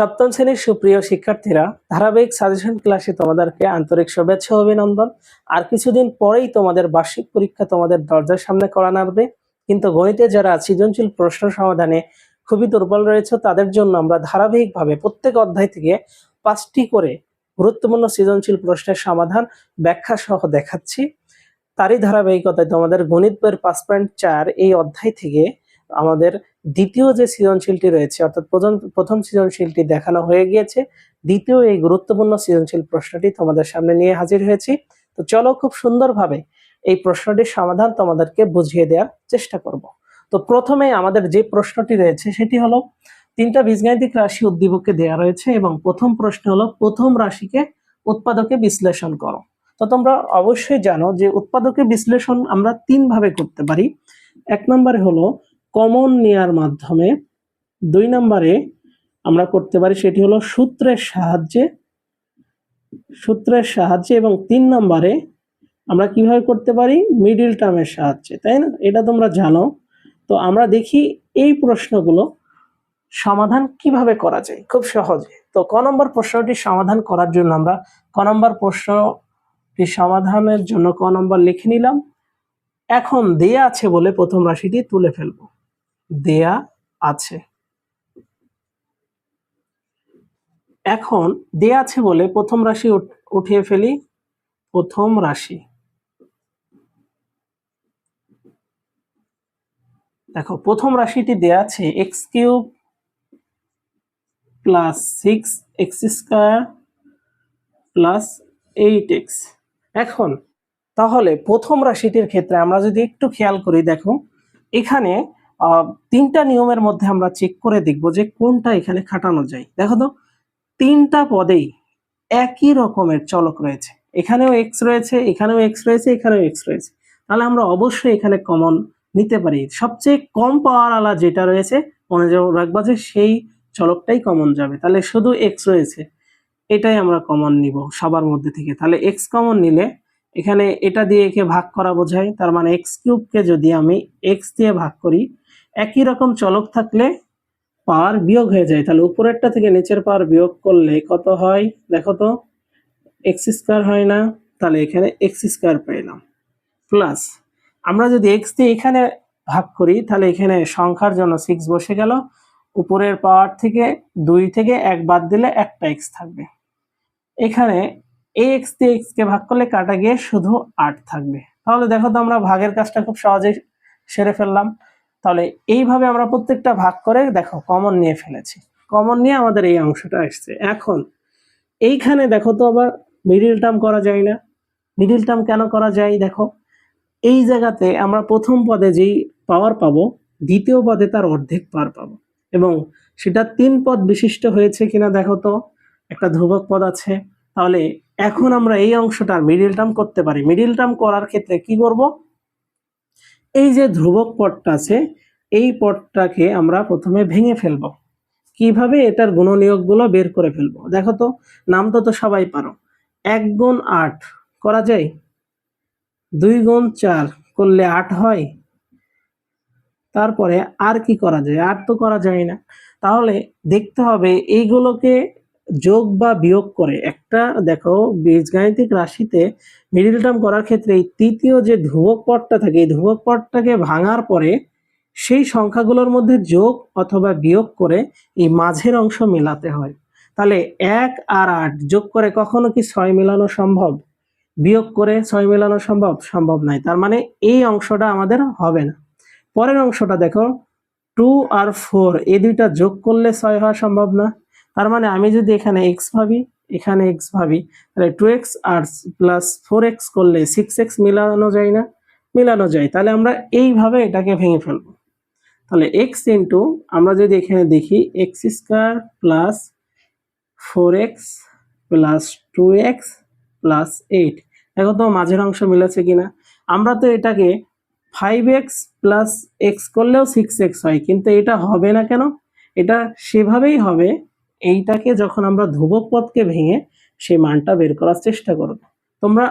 সপ্তম শ্রেণির সুপ্রিয় শিক্ষার্থীরা, ধারাবাহিক সাজেশন ক্লাসে তোমাদেরকে আন্তরিক শুভেচ্ছা অভিনন্দন। আর কিছুদিন পরেই তোমাদের বার্ষিক পরীক্ষা তোমাদের দরজার সামনে করা নাড়বে কিন্তু গণিতে যারা সৃজনশীল প্রশ্ন সমাধানে খুবই দুর্বল রয়েছে, তাদের জন্য আমরা ধারাবাহিকভাবে প্রত্যেক অধ্যায় থেকে পাঁচটি করে গুরুত্বপূর্ণ সৃজনশীল প্রশ্নের সমাধান ব্যাখ্যা সহ দেখাচ্ছি। তারই ধারাবাহিকতায় তোমাদের গণিত বইয়ের পাঁচ পয়েন্ট চার এই অধ্যায় থেকে আমাদের দ্বিতীয় যে সৃজনশীলটি রয়েছে, অর্থাৎ প্রথম সৃজনশীলটি দেখানো হয়ে গিয়েছে, দ্বিতীয় এই গুরুত্বপূর্ণ সৃজনশীল প্রশ্নটি তোমাদের সামনে নিয়ে হাজির হয়েছি। তো চলো খুব সুন্দরভাবে এই প্রশ্নটির সমাধান তোমাদেরকে বুঝিয়ে দেওয়ার চেষ্টা করব। তো প্রথমে আমাদের যে প্রশ্নটি রয়েছে, সেটি হলো, তিনটা বীজগাণিতিক রাশি উদ্দীপকে দেওয়া রয়েছে এবং প্রথম প্রশ্ন হলো, প্রথম রাশিকে উৎপাদকে বিশ্লেষণ করো। তো তোমরা অবশ্যই জানো যে উৎপাদকে বিশ্লেষণ আমরা তিন ভাবে করতে পারি। এক নম্বরে হলো কমন নেয়ার মাধ্যমে দুই নম্বরে আমরা করতে পারি সেটি হলো সূত্রের সাহায্যে সূত্রের সাহায্যে এবং তিন নম্বরে আমরা কীভাবে করতে পারি? মিডিল টার্মের সাহায্যে, তাই না? এটা তোমরা জানো। তো আমরা দেখি এই প্রশ্নগুলো সমাধান কীভাবে করা যায়? খুব সহজে। তো ক নম্বর প্রশ্নটি সমাধান করার জন্য আমরা ক নম্বর প্রশ্নটি সমাধানের জন্য ক নম্বর লিখে নিলাম। এখন দেয়া আছে বলে প্রথম রাশিটি তুলে ফেলব। দেয়া আছে। এখন দেয়া আছে বলে প্রথম রাশি উঠ- উঠিয়ে ফেলি। প্রথম রাশি। দেখো, প্রথম রাশিটি দেয়া আছে X cube plus six X square plus eight X. এখন, তাহলে প্রথম রাশিটির ক্ষেত্রে আমরা যদি একটু খেয়াল করি, দেখো, এখানে তিনটা নিয়মের মধ্যে আমরা চেক করে দেখব যে কোনটা এখানে খাটানো যায়। দেখো তো, তিনটা পদেই একই রকমের চলক রয়েছে। এখানেও এক্স রয়েছে, এখানেও এক্স রয়েছে, এখানেও এক্স রয়েছে। তাহলে আমরা অবশ্যই এখানে কমন নিতে পারি। সবচেয়ে কম পাওয়ার আলা যেটা রয়েছে, মনে রাখবা যে সেই চলকটাই কমন যাবে। তাহলে শুধু এক্স রয়েছে, এটাই আমরা কমন নিব সবার মধ্যে থেকে। তাহলে এক্স কমন নিলে এখানে এটা দিয়ে একে ভাগ করা বোঝায়। তার মানে এক্স কিউবকে যদি আমি এক্স দিয়ে ভাগ করি একই রকম চলক থাকলে পাওয়ার বিয়োগ হয়ে যায়। তাহলে উপরেরটা থেকে নিচের পাওয়ার বিয়োগ করলে কত হয়? দেখো তো এক্স স্কোয়ার হয় না, তাহলে এখানে এক্স স্কোয়ার পেলাম। প্লাস আমরা যদি এক্স দিয়ে এখানে ভাগ করি, তাহলে এখানে সংখ্যার জন্য সিক্স বসে গেল। উপরের পাওয়ার থেকে দুই থেকে এক বাদ দিলে একটা এক্স থাকবে। এখানে এই এক্স দিয়ে এক্স কে ভাগ করলে কাটা গিয়ে শুধু আট থাকবে। তাহলে দেখো তো আমরা ভাগের কাজটা খুব সহজেই সেরে ফেললাম। তাহলে এইভাবে আমরা প্রত্যেকটা ভাগ করে দেখো কমন নিয়ে ফেলেছি। কমন নিয়ে আমাদের এই অংশটা আসছে। এখন এইখানে দেখো তো আবার মিডিল টার্ম করা যায় না। মিডিল টার্ম কেন করা যায় দেখো? এই জায়গাতে আমরা প্রথম পদে যেই পাওয়ার পাবো, দ্বিতীয় পদে তার অর্ধেক পাওয়ার পাবো। এবং সেটা তিন পদ বিশিষ্ট হয়েছে কিনা দেখো তো, একটা ধ্রুবক পদ আছে। তাহলে এখন আমরা এই অংশটার মিডিল টার্ম করতে পারি। মিডিল টার্ম করার ক্ষেত্রে কি করব? এই যে ধ্রুবক পটটা আছে, এই পটটাকে আমরা প্রথমে ভেঙে ফেলব। কীভাবে এটার গুণনীয়কগুলো বের করে ফেলব? দেখো তো, নাম তো তো সবাই পারো। এক গুণ আট করা যায়? দুই গুণ চার করলে আট হয়? তারপরে আর কি করা যায়? আর তো করা যায় না। তাহলে দেখতে হবে এইগুলোকে যোগ বা বিয়োগ করে একটা, দেখো, বীজগাণিতিক রাশিতে মিডিল টার্ম করার ক্ষেত্রে এই তৃতীয় যে ধ্রুবক পদটা থাকে, এই ধ্রুবক পদটাকে ভাঙার পরে সেই সংখ্যাগুলোর মধ্যে যোগ অথবা বিয়োগ করে এই মাঝের অংশ মেলাতে হয়। তাহলে এক আর আট যোগ করে কখনো কি ছয় মেলানো সম্ভব? বিয়োগ করে ছয় মেলানো সম্ভব? সম্ভব নয় তার মানে এই অংশটা আমাদের হবে না। পরের অংশটা দেখো টু আর ফোর এই দুইটা যোগ করলে ছয় হওয়া সম্ভব না। তার মানে আমি যদি এখানে এক্স ভাবি, এখানে এক্স ভাবি, তাহলে টু এক্স আর প্লাস ফোর এক্স করলে সিক্স এক্স মিলানো যায় না, মিলানো যায়। তাহলে আমরা এইভাবে এটাকে ভেঙে ফেলব। তাহলে এক্স ইন্টু আমরা যদি এখানে দেখি X square plus four X plus two X plus eight দেখো তো মাঝের অংশ মিলেছে কিনা। আমরা তো এটাকে ফাইভ এক্স প্লাস এক্স করলেও সিক্স এক্স হয়, কিন্তু এটা হবে না কেন? এটা সেভাবেই হবে এইটাকে যখন আমরা ধ্রুবক পদকে ভেঙে সেই মানটা বের করার চেষ্টা করব। তোমরা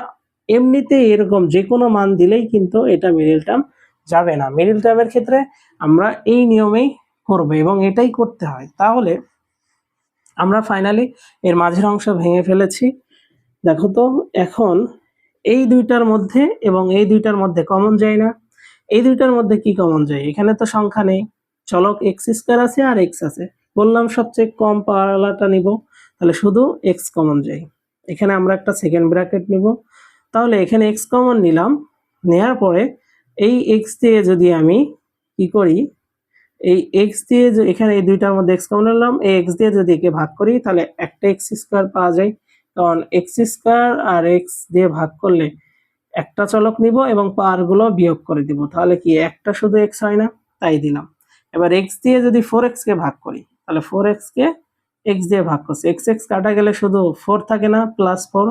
এমনিতে এরকম যে কোনো মান দিলেই কিন্তু এটা মিডিল টার্ম যাবে না। মিডিল টার্মের ক্ষেত্রে আমরা এই নিয়মেই করব এবং এটাই করতে হয়। তাহলে আমরা ফাইনালি এর মাঝের অংশ ভেঙে ফেলেছি। দেখো তো, এখন এই দুইটার মধ্যে এবং এই দুইটার মধ্যে কমন যায় না। এই দুইটার মধ্যে কি কমন যায়? এখানে তো সংখ্যা নেই। চলক এক্স স্কোয়ার আছে আর এক্স আছে। বললাম সবচেয়ে কম পাওয়ালাটা নিব, তাহলে শুধু এক্স কমন যায়। এখানে আমরা একটা সেকেন্ড ব্র্যাকেট নিব। তাহলে এখানে এক্স কমন নিলাম, নেয়ার পরে এই এক্স দিয়ে যদি আমি কি করি, এই এক্স দিয়ে এখানে এই দুইটার মধ্যে এক্স কমন নিলাম, এই এক্স দিয়ে যদি একে ভাগ করি, তাহলে একটা এক্স স্কোয়ার পাওয়া যায়। কারণ এক্স স্কোয়ার আর এক্স দিয়ে ভাগ করলে একটা চলক নিব এবং পাওয়ারগুলো বিয়োগ করে দিব। তাহলে কি একটা শুধু এক্স হয় না? তাই দিলাম। এবার এক্স দিয়ে যদি ফোর এক্স কে ভাগ করি তাহলে ফোর এক্স কে এক্স দিয়ে ভাগ করছে। এক্স এক্স কাটা গেলে শুধু ফোর থাকে না প্লাস ফোর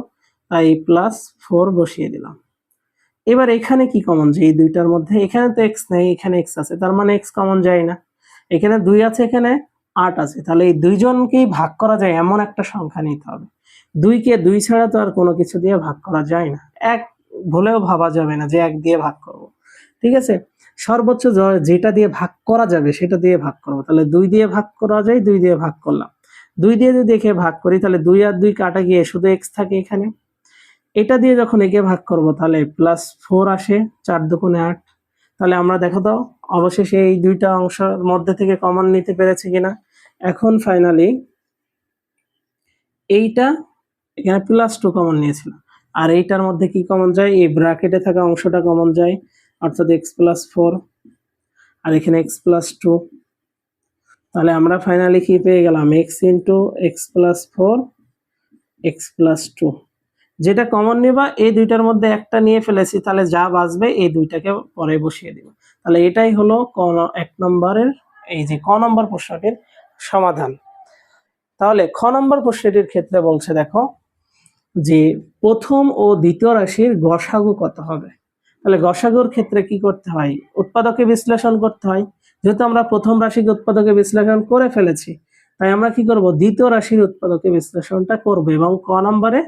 তাই প্লাস ফোর বসিয়ে দিলাম। এবার এখানে কি কমন যায় এই দুইটার মধ্যে, এখানে তো এক্স নেই, এখানে এক্স আছে, তার মানে এক্স কমন যায় না। এখানে দুই আছে, এখানে আট আছে। তাহলে এই দুইজনকেই ভাগ করা যায়, এমন একটা সংখ্যা নিতে হবে। দুইকে দুই ছাড়া তো আর কোনো কিছু দিয়ে ভাগ করা যায় না। এক ভুলেও ভাবা যাবে না যে এক দিয়ে ভাগ করব। ঠিক আছে? সর্বোচ্চ যেটা দিয়ে ভাগ করা যাবে, সেটা দিয়ে ভাগ করব। তাহলে দুই দিয়ে ভাগ করা যায়, দুই দিয়ে ভাগ করলাম। দুই দিয়ে যদি একে ভাগ করি, তাহলে দুই আর দুই কাটা গিয়ে শুধু এক্স থাকে এখানে। এটা দিয়ে যখন একে ভাগ করব, তাহলে প্লাস ফোর আসে, চার দুগুণে আট। তাহলে আমরা দেখো তো, অবশেষে এই দুইটা অংশের মধ্যে থেকে কমন নিতে পেরেছি কিনা। এখন ফাইনালি এইটা এখানে প্লাস টু কমন নিয়েছিল। আর এইটার মধ্যে কি কমন যায়? এই ব্র্যাকেটে থাকা অংশটা কমন যায়। অর্থাৎ এক্স প্লাস ফোর আর এখানে এক্স প্লাস টু তাহলে আমরা ফাইনালি কি পেয়ে গেলাম? X into X plus four X plus two যেটা কমন নিবা, এই দুইটার মধ্যে একটা নিয়ে ফেলেছি, তাহলে যা বাঁচবে এই দুইটাকে পরে বসিয়ে দিব। তাহলে এটাই হলো ক এক নম্বরের, এই যে ক নম্বর প্রশ্নটির সমাধান। তাহলে খ নম্বর প্রশ্নটির ক্ষেত্রে বলছে দেখো যে প্রথম ও দ্বিতীয় রাশির গসাগু কত হবে? তাহলে গসাগুর ক্ষেত্রে কি করতে হয়? উৎপাদকে বিশ্লেষণ করতে হয়। যেহেতু আমরা প্রথম রাশিকে উৎপাদকে বিশ্লেষণ করে ফেলেছি, তাই আমরা কি করব? দ্বিতীয় রাশির উৎপাদকে বিশ্লেষণটা করব এবং ক নম্বরে,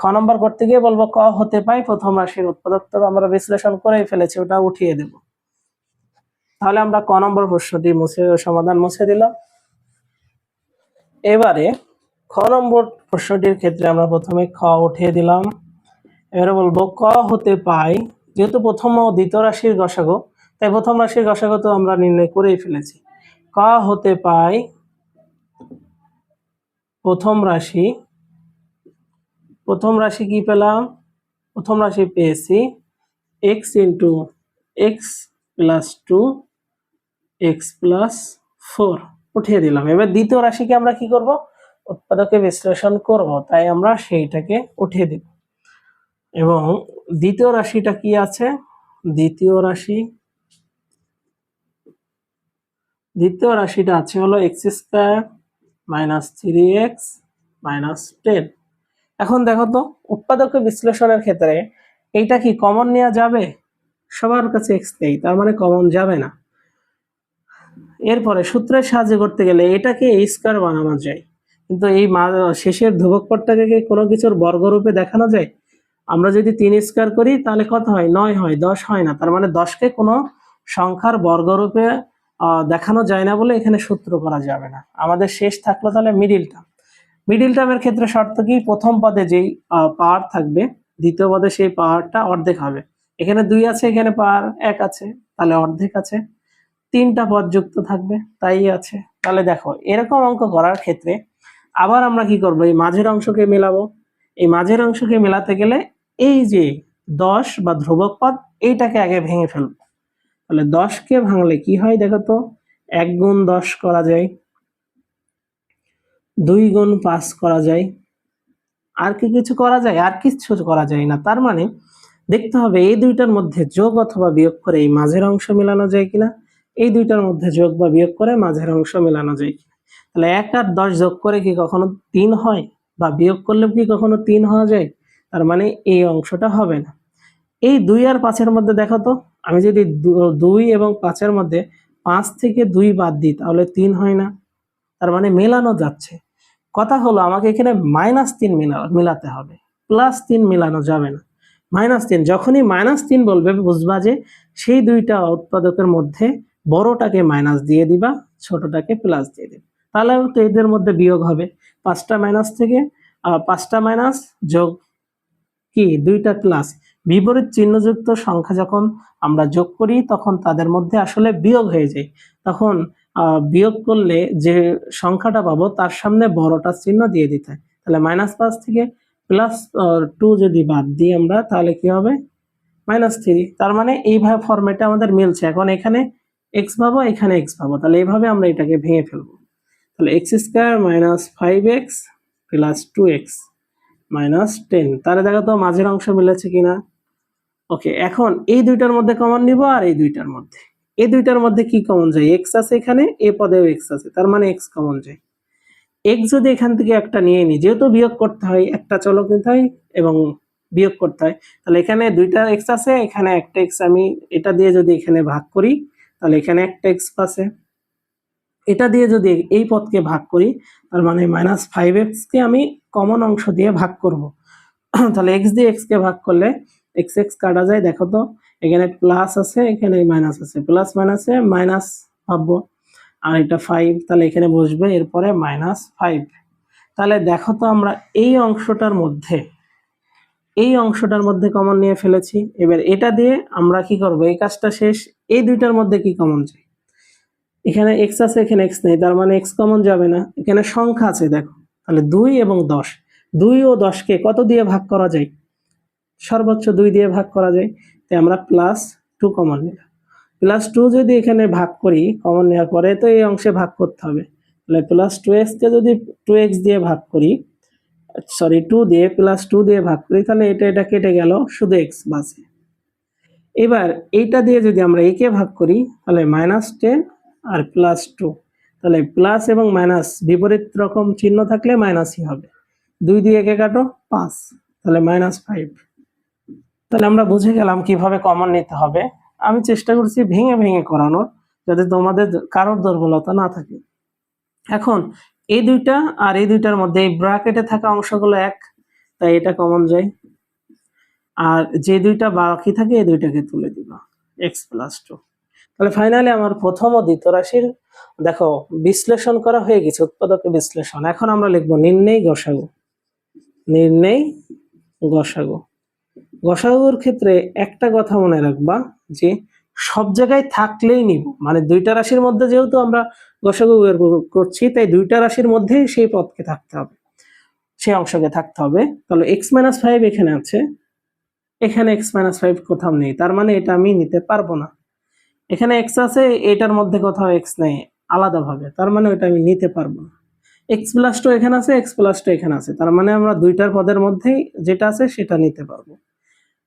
খ নম্বর করতে গিয়ে বলব ক হতে পাই প্রথম রাশির উৎপাদক। তো আমরা বিশ্লেষণ করেই ফেলেছি, ওটা উঠিয়ে দেব। তাহলে আমরা ক নম্বর প্রশ্নটি মুছে, সমাধান মুছে দিলাম। এবারে খ নম্বর প্রশ্নটির ক্ষেত্রে আমরা প্রথমে খ উঠিয়ে দিলাম। এবারে বলব ক হতে পাই যেহেতু প্রথম ও দ্বিতীয় রাশির গসাগো, তাই প্রথম রাশির গসাগো তো আমরা নির্ণয় করেই ফেলেছি। ক হতে পাই প্রথম রাশি। প্রথম রাশি কি পেলাম? প্রথম রাশি পেয়েছি। X into x plus two x plus four উঠিয়ে দিলাম। এবার দ্বিতীয় রাশিকে আমরা কি করব? উৎপাদকে বিশ্লেষণ করব। তাই আমরা সেইটাকে উঠিয়ে দিব। এবং দ্বিতীয় রাশিটা কি আছে? দ্বিতীয় রাশি। দ্বিতীয় রাশিটা আছে হলো x square minus three x minus ten এখন দেখো তো, উৎপাদক বিশ্লেষণের ক্ষেত্রে এইটা কি কমন নেওয়া যাবে? সবার কাছে এক্স নেই, তার মানে কমন যাবে না। এরপরে সূত্রের সাহায্যে করতে গেলে এটাকে এই স্কোয়ার বানানো যায়। কিন্তু এই শেষের ধ্রুবক কোনো কিছুর বর্গরূপে দেখানো যায়? আমরা যদি তিন স্কোয়ার করি, তাহলে কত হয়? নয় হয়, দশ হয় না। তার মানে দশকে কোনো সংখ্যার বর্গরূপে দেখানো যায় না বলে এখানে সূত্র করা যাবে না। আমাদের শেষ থাকল তাহলে মিডিল টার্ম মিডিল টার্মের ক্ষেত্রে শর্ত কি? প্রথম পদে যেই পাওয়ার থাকবে, দ্বিতীয় পদে সেই পাওয়ারটা অর্ধেক হবে। এখানে দুই আছে, এখানে পাওয়ার এক আছে, তাহলে অর্ধেক আছে। তিনটা পদ যুক্ত থাকবে, তাই আছে। তাহলে দেখো, এরকম অঙ্ক করার ক্ষেত্রে আবার আমরা কি করব? এই মাঝের অংশকে মেলাবো। এই মাঝের অংশকে মেলাতে গেলে এই যে দশ বা ধ্রুবক পদ, এইটাকে আগে ভেঙে ফেলব। তাহলে দশকে ভাঙলে কি হয় দেখো তো? এক গুণ দশ করা যায়, দুই গুণ পাঁচ করা যায়। আর কি কিছু করা যায়? আর কিছু করা যায় না। তার মানে দেখতে হবে এই দুইটার মধ্যে যোগ অথবা বিয়োগ করে এই মাঝের অংশ মেলানো যায় কিনা? এই দুইটার মধ্যে যোগ বা বিয়োগ করে মাঝের অংশ মেলানো যায় কিনা? তাহলে এক আর দশ যোগ করে কি কখনো তিন হয়? বা বিয়োগ করলেও কি কখনো তিন হওয়া যায়? তার মানে এই অংশটা হবে না। এই দুই আর পাঁচের মধ্যে দেখো তো, আমি যদি দুই এবং পাঁচের মধ্যে পাঁচ থেকে দুই বাদ দিই, তাহলে তিন হয় না। তার মানে মেলানো যাচ্ছে। কথা হলো আমাকে এখানে মাইনাস তিন মেলা- মেলাতে হবে। প্লাস তিন মেলানো যাবে না। মাইনাস তিন, যখনই মাইনাস তিন বলবে, বুঝবা যে সেই দুইটা উৎপাদকের মধ্যে বড়টাকে মাইনাস দিয়ে দিবা, ছোটটাকে প্লাস দিয়ে দিবা। তাহলে তো এদের মধ্যে বিয়োগ হবে। পাঁচটা মাইনাস থেকে পাঁচটা মাইনাস যোগ কি? দুইটা ক্লাস বিপরীত চিহ্নযুক্ত সংখ্যা যখন আমরা যোগ করি, তখন তাদের মধ্যে আসলে বিয়োগ হয়ে যায়। তখন বিয়োগ করলে যে সংখ্যাটা পাবো, তার সামনে বড়টা চিহ্ন দিয়ে দিতে হয়। তাহলে মাইনাস পাঁচ থেকে প্লাস টু যদি বাদ দিই আমরা, তাহলে কি হবে? মাইনাস থ্রি তার মানে এইভাবে ফরম্যাটে আমাদের মিলছে। এখন এখানে এক্স পাবো, এখানে এক্স পাবো। তাহলে এইভাবে আমরা এটাকে ভেঙে ফেলব। তাহলে x square minus five x plus two x minus ten. তাহলে দেখো তো মাঝের অংশ মিলেছে কিনা। ওকে, এখন এই দুইটার মধ্যে কমন নিব আর এই দুইটার মধ্যে। এই দুইটার মধ্যে কি কমন যায়? এক্স আছে এখানে, এ পদেও এক্স আছে, তার মানে এক্স কমন যায়। এক্স যদি এখান থেকে একটা নিয়ে নিই যেহেতু বিয়োগ করতে হয়, একটা চলক নিতে হয় এবং বিয়োগ করতে হয়, তাহলে এখানে দুইটা এক্স আছে, এখানে একটা এক্স আমি এটা দিয়ে যদি এখানে ভাগ করি, তাহলে এখানে একটা এক্স আছে এটা দিয়ে যদি এই পদকে ভাগ করি, তার মানে মাইনাস ফাইভ এক্সকে আমি কমন অংশ দিয়ে ভাগ করব। তাহলে এক্স দিয়ে এক্স কে ভাগ করলে এক্স এক্স কাটা যায়, দেখো তো, এখানে প্লাস আছে, এখানে মাইনাস আছে। প্লাস মাইনাসে মাইনাস ভাববো, আর এটা ফাইভ তাহলে এখানে বসবে, এরপরে মাইনাস ফাইভ তাহলে দেখো তো আমরা এই অংশটার মধ্যে, এই অংশটার মধ্যে কমন নিয়ে ফেলেছি। এবার এটা দিয়ে আমরা কি করব? এই কাজটা শেষ, এই দুইটার মধ্যে কি কমন চাই? এখানে এক্স আছে, এখানে এক্স নেই, তার মানে এক্স কমন যাবে না। এখানে সংখ্যা আছে, দেখো। তাহলে দুই এবং দশ। দুই ও দশকে কত দিয়ে ভাগ করা যায়? সর্বোচ্চ দুই দিয়ে ভাগ করা যায়। তাই আমরা প্লাস টু কমন নিলাম প্লাস টু যদি এখানে ভাগ করি কমন নেওয়ার পরে তো এই অংশে ভাগ করতে হবে। তাহলে প্লাস টু এক্সকে যদি টু এক্স দিয়ে ভাগ করি সরি টু দিয়ে প্লাস টু দিয়ে ভাগ করি, তাহলে এটা এটা কেটে গেল, শুধু এক্স বাসে। এবার এইটা দিয়ে যদি আমরা একে ভাগ করি, তাহলে মাইনাস টেন আর প্লাস টু তাহলে প্লাস এবং মাইনাস বিপরীত রকম চিহ্ন থাকলে মাইনাসই হবে। দুই দিয়ে একে কাটো, পাঁচ। তাহলে মাইনাস ফাইভ তাহলে আমরা বুঝে গেলাম কীভাবে কমন নিতে হবে। আমি চেষ্টা করছি ভেঙে ভেঙে করানোর, যাতে তোমাদের কারোর দুর্বলতা না থাকে। এখন, এই দুইটা আর এই দুইটার মধ্যে এই ব্র্যাকেটে থাকা অংশগুলো এক, তাই এটা কমন যায়। আর যে দুইটা বাকি থাকে, এই দুইটাকে তুলে দিব। এক্স প্লাস টু তাহলে ফাইনালি আমার প্রথম ও দ্বিতীয় রাশির, দেখো, বিশ্লেষণ করা হয়ে গেছে উৎপাদকের বিশ্লেষণ। এখন আমরা লিখব নির্ণয় গসাগু। নির্ণয় গসাগু। গসাগুর ক্ষেত্রে একটা কথা মনে রাখবা যে, সব জায়গায় থাকলেই নিব। মানে দুইটা রাশির মধ্যে যেহেতু আমরা গসাগু করছি, তাই দুইটা রাশির মধ্যেই সেই পদকে থাকতে হবে। সেই অংশকে থাকতে হবে। তাহলে এক্স মাইনাস ফাইভ এখানে আছে। এখানে এক্স মাইনাস ফাইভ কোথাও নেই। তার মানে এটা আমি নিতে পারব না। এখানে এক্স আছে, এটার মধ্যে কোথাও এক্স নেই, আলাদাভাবে। তার মানে ওটা আমি নিতে পারব না। এক্স প্লাস টু এখানে আছে এক্স প্লাস টু এখানে আছে। তার মানে আমরা দুইটার পদের মধ্যেই যেটা আছে সেটা নিতে পারব।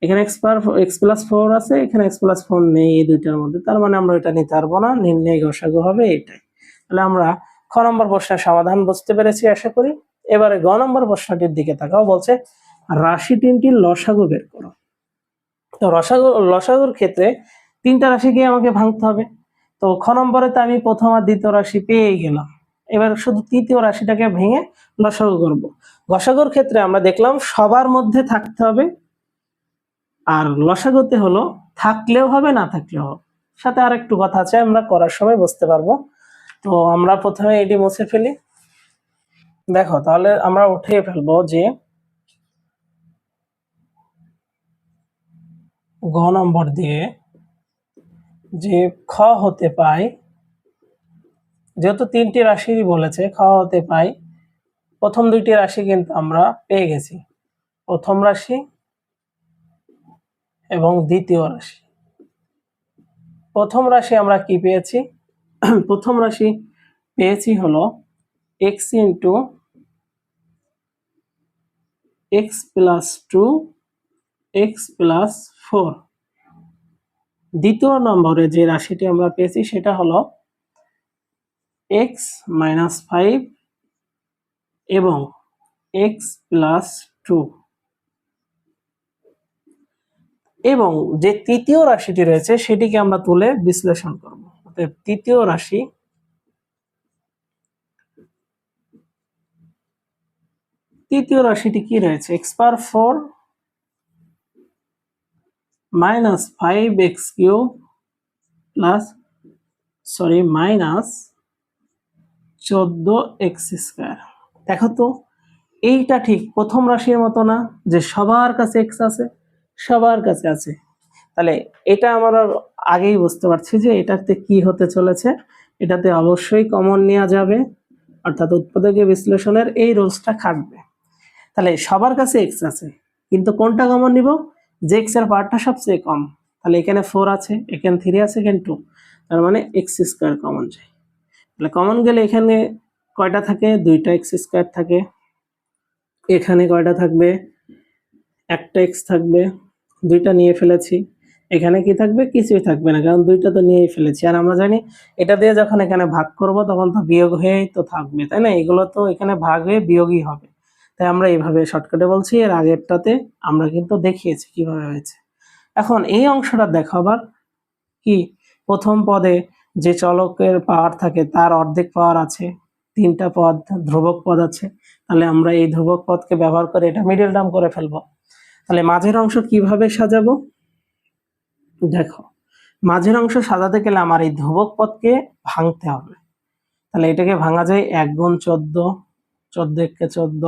এখানে x per x plus four আছে, এখানে এক্স প্লাস ফোর নেই এই দুইটার মধ্যে। তার মানে আমরা এটা নিতে পারব না, নির্ণয় গসাগু হবে এটাই। তাহলে আমরা খ নম্বর প্রশ্নের সমাধান বুঝতে পেরেছি, আশা করি। এবারে গ নম্বর প্রশ্নটির দিকে তাকাও, বলছে, রাশি তিনটির লসাগু বের করো। তো রসাগু, লসাগুর ক্ষেত্রে তিনটা রাশিকে আমাকে ভাঙতে হবে। তো খ নম্বরে তো আমি প্রথম আর দ্বিতীয় রাশি পেয়েই গেলাম। এবার শুধু তৃতীয় রাশিটাকে ভেঙে লসাগু করব। লসাগুর ক্ষেত্রে আমরা দেখলাম সবার মধ্যে থাকতে হবে। আর লসাগুতে হলো থাকলেও হবে, না থাকলেও হবে। সাথে আর একটু কথা আছে, আমরা করার সময় বুঝতে পারব। তো আমরা প্রথমে এটি মুছে ফেলি। দেখো, তাহলে আমরা উঠিয়ে ফেলব যে গ নম্বর দিয়ে যে খ হতে পায়, যেহেতু তিনটি রাশিরই বলেছে খ হতে পাই প্রথম দুইটি রাশি কিন্তু আমরা পেয়ে গেছি। প্রথম রাশি এবং দ্বিতীয় রাশি। প্রথম রাশি আমরা কি পেয়েছি? প্রথম রাশি পেয়েছি হলো x into x plus two x plus four দ্বিতীয় নম্বরে যে রাশিটি আমরা পেয়েছি সেটা হলো এক্স মাইনাস ফাইভ এবং এক্স প্লাস টু। এবং যে তৃতীয় রাশিটি রয়েছে সেটিকে আমরা তুলে বিশ্লেষণ করব। অতএব তৃতীয় রাশি তৃতীয় রাশিটি কি রয়েছে? X per four minus five x cube plus sorry minus চোদ্দ এক্স স্কোয়ার দেখো তো, এইটা ঠিক প্রথম রাশির মতো না, যে সবার কাছে এক্স আছে, সবার কাছে আছে। তাহলে এটা আমরা আগেই বুঝতে পারছি যে এটাতে কি হতে চলেছে। এটাতে অবশ্যই কমন নেওয়া যাবে, অর্থাৎ উৎপাদকীয় বিশ্লেষণের এই রোলসটা খাটবে। তাহলে সবার কাছে এক্স আছে, কিন্তু কোনটা কমন নিব? যে এক্সের পার্টটা সবচেয়ে কম, তাহলে এখানে ফোর আছে, এখানে থ্রি আছে, এখানে টু তার মানে এক্স স্কোয়ার কমন যায়। তাহলে কমন গেলে এখানে কয়টা থাকে? দুইটা এক্স স্কোয়ার থাকে। এখানে কয়টা থাকবে? একটা এক্স থাকবে। দুইটা নিয়ে ফেলেছি। এখানে কি থাকবে? কিছুই থাকবে না, কারণ দুইটা তো নিয়েই ফেলেছি। আর আমরা জানি এটা দিয়ে যখন এখানে ভাগ করব, তখন তো বিয়োগ হয়েই তো থাকবে, তাই না? এগুলো তো এখানে ভাগ হয়ে বিয়োগই হবে। তাই আমরা এইভাবে শর্টকাটে বলছি, এর আগেরটাতে আমরা কিন্তু দেখিয়েছি কীভাবে হয়েছে। এখন এই অংশটা দেখো আবার কি? প্রথম পদে যে চলকের পাওয়ার থাকে তার অর্ধেক পাওয়ার আছে, তিনটা পদ ধ্রুবক পদ আছে, তাহলে আমরা এই ধ্রুবক পদকে ব্যবহার করে এটা মিডল টার্ম করে ফেলব। তাহলে মাঝের অংশ কীভাবে সাজাবো? দেখো, মাঝের অংশ সাজাতে গেলে আমার এই ধ্রুবক পদকে ভাঙতে হবে। তাহলে এটাকে ভাঙা যায় এক গুণ চোদ্দ চোদ্দ একে চোদ্দ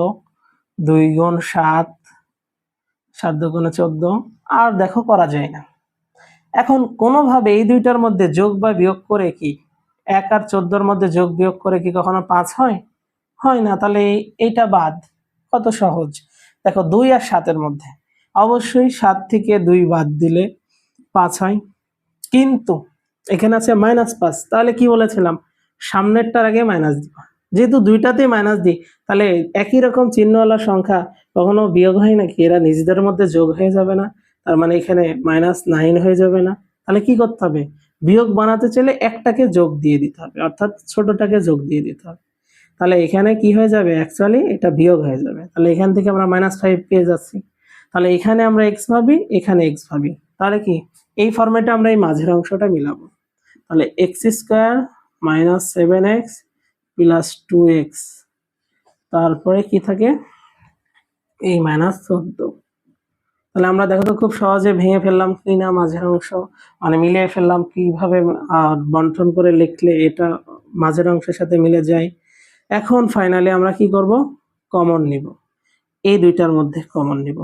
দুই গুণ সাত সাত দুগুণে চোদ্দ। আর দেখো করা যায় না। এখন কোনোভাবে এই দুইটার মধ্যে যোগ বা বিয়োগ করে কি এক আর চোদ্দোর মধ্যে যোগ বিয়োগ করে কি কখনো পাঁচ হয়? হয় না, তাহলে এই- এইটা বাদ। কত সহজ। দেখো দুই আর সাতের মধ্যে। অবশ্যই সাত থেকে দুই বাদ দিলে পাঁচ হয়। কিন্তু এখানে আছে মাইনাস পাঁচ। তাহলে কি বলেছিলাম? সামনেরটার আগে মাইনাস দিবা। যেহেতু দুইটাতেই মাইনাস দিই তাহলে একই রকম চিহ্নওয়ালা সংখ্যা কখনো বিয়োগ হয় নাকি? এরা নিজেদের মধ্যে যোগ হয়ে যাবে না, তার মানে এখানে মাইনাস নাইন হয়ে যাবে না। তাহলে কি করতে হবে? বিয়োগ বানাতে চাইলে একটাকে যোগ দিয়ে দিতে হবে, অর্থাৎ ছোটটাকে যোগ দিয়ে দিতে হবে। তাহলে এখানে কি হয়ে যাবে? অ্যাকচুয়ালি এটা বিয়োগ হয়ে যাবে। তাহলে এখান থেকে আমরা মাইনাস ফাইভ পেয়ে যাচ্ছি। তাহলে এখানে আমরা এক্স ভাবি, এখানে এক্স ভাবি। তাহলে কি? এই ফর্মেটে আমরা এই মাঝের অংশটা মিলাবো। তাহলে x square minus seven x plus two x. তারপরে কি থাকে? এই মাইনাস চোদ্দ। তাহলে আমরা দেখো তো খুব সহজে ভেঙে ফেললাম কি না, মাঝের অংশ। মানে মিলিয়ে ফেললাম কীভাবে বন্টন করে লিখলে এটা মাঝের অংশের সাথে মিলে যায়। এখন ফাইনালি আমরা কি করব? কমন নিব। এই দুইটার মধ্যে কমন নিব।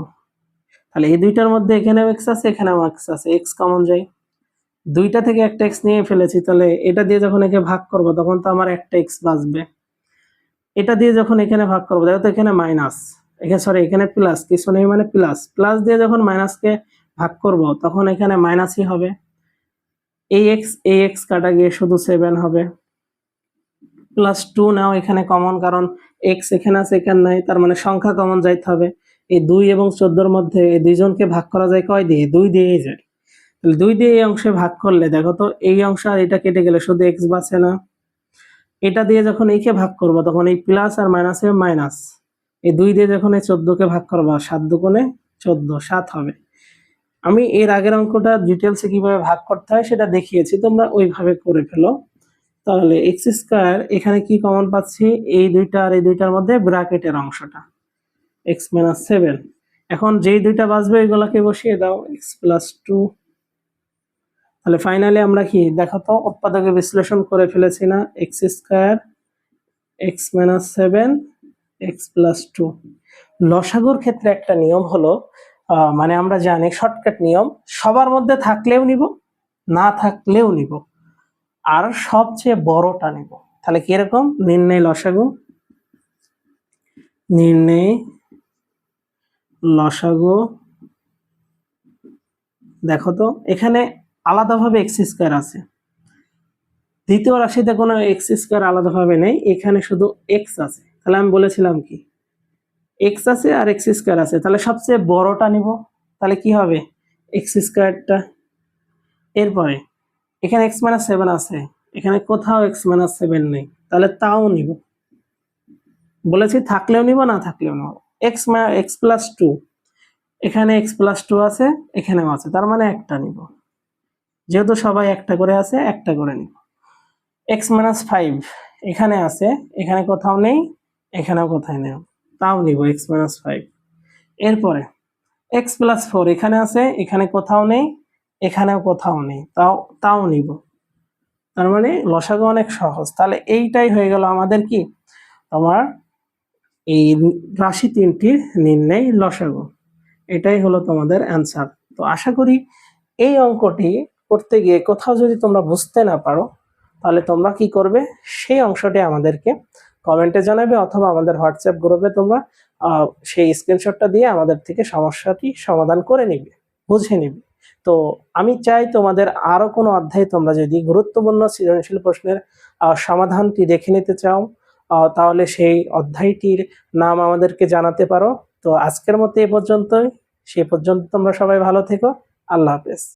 তাহলে এই দুইটার মধ্যে এখানেও এক্স আছে, এখানেও এক্স আছে। এক্স কমন যায়। দুইটা থেকে একটা এক্স নিয়ে ফেলেছি, তাহলে এটা দিয়ে যখন একে ভাগ করব, তখন তো আমার একটা এক্স বাঁচবে। এটা দিয়ে যখন এখানে ভাগ করব, দেখো তো এখানে মাইনাস এখানে সরি এখানে প্লাস কিছু নেই মানে প্লাস প্লাস দিয়ে যখন মাইনাসকে ভাগ করব, তখন এখানে মাইনাসই হবে। এই এক্স এই এক্স কাটা গিয়ে শুধু সেভেন হবে। প্লাস টু নাও এখানে কমন কারণ এক্স এখানে আছে, এখানে নাই, তার মানে সংখ্যা কমন যাইতে হবে। এই দুই এবং চোদ্দোর মধ্যে এই দুইজনকে ভাগ করা যায় কয় দিয়ে? দুই দিয়েই যায়। তাহলে দুই দিয়ে এই অংশে ভাগ করলে, দেখো তো, এই অংশ আর এটা কেটে গেলে শুধু এক্স বাঁচে না। এটা দিয়ে যখন এইকে ভাগ করব, তখন এই প্লাস আর মাইনাসে মাইনাস এই দুই দিয়ে যখন এই চোদ্দকে ভাগ করব, সাত দুগুণে চোদ্দ, সাত হবে। আমি এর আগের অঙ্কটা ডিটেলসে কীভাবে ভাগ করতে হয় সেটা দেখিয়েছি, তোমরা ওইভাবে করে ফেলো। তাহলে এক্স স্কোয়ার এখানে কি কমন পাচ্ছি? এই দুইটা আর এই দুইটার মধ্যে ব্র্যাকেটের অংশটা। এক্স মাইনাস সেভেন এখন যেই দুইটা বাঁচবে, ওইগুলোকে বসিয়ে দাও এক্স প্লাস টু তাহলে ফাইনালি আমরা কি? দেখো তো, উৎপাদকে বিশ্লেষণ করে ফেলেছি না? X square x minus seven x plus two লসাগুর ক্ষেত্রে একটা নিয়ম হলো মানে আমরা জানি শর্টকাট নিয়ম, সবার মধ্যে থাকলেও নিব, না থাকলেও নিব। আর সবচেয়ে বড়টা নিব। তাহলে কীরকম নির্ণয় লসাগু। নির্ণয় লসাগু। দেখো তো, এখানে আলাদাভাবে এক্স স্কোয়ার আছে। দ্বিতীয় রাশিতে কোনো এক্স স্কোয়ার আলাদাভাবে নেই, এখানে শুধু এক্স আছে। তাহলে আমি বলেছিলাম কি? এক্স আছে আর এক্স স্কোয়ার আছে। তাহলে সবচেয়ে বড়টা নিব, তাহলে কি হবে? এক্স স্কোয়ারটা এরপরে, এখানে এক্স মাইনাস সেভেন আছে, এখানে কোথাও এক্স মাইনাস সেভেন নেই, তাহলে তাও নিব। বলেছি থাকলেও নিব, না থাকলেও নিব। এক্স এক্স প্লাস টু এখানে এক্স প্লাস টু আছে, এখানেও আছে, তার মানে একটা নিব। যেহেতু সবাই একটা করে আছে, একটা করে নিব। এক্স মাইনাস ফাইভ এখানে আছে, এখানে কোথাও নেই, এখানেও কোথায় নেই। তাও নিব এক্স মাইনাস ফাইভ এরপরে এক্স প্লাস ফোর এখানে আছে, এখানে কোথাও নেই, এখানেও কোথাও নেই। তাও তাও নিব। তার মানে লসাগু অনেক সহজ। তাহলে এইটাই হয়ে গেল আমাদের কি? তোমার এই রাশি তিনটির নির্ণয় লসাগু। এটাই হলো তোমাদের অ্যান্সার তো আশা করি এই অঙ্কটি করতে গিয়ে কোথাও যদি তোমরা বুঝতে না পারো, তাহলে তোমরা কি করবে? সেই অংশটি আমাদেরকে কমেন্টে জানাবে অথবা আমাদের হোয়াটসঅ্যাপ গ্রুপে তোমরা সেই স্ক্রিনশটটা দিয়ে আমাদের থেকে সমস্যাটি সমাধান করে নিবে, বুঝে নিবে। তো আমি চাই তোমাদের আরও কোনো অধ্যায়ে তোমরা যদি গুরুত্বপূর্ণ সৃজনশীল প্রশ্নের সমাধানটি দেখে নিতে চাও তাহলে সেই অধ্যায়টির নাম আমাদেরকে জানাতে পারো। তো আজকের মতো এ পর্যন্তই। সে পর্যন্ত তোমরা সবাই ভালো থেকো। আল্লাহ হাফেজ।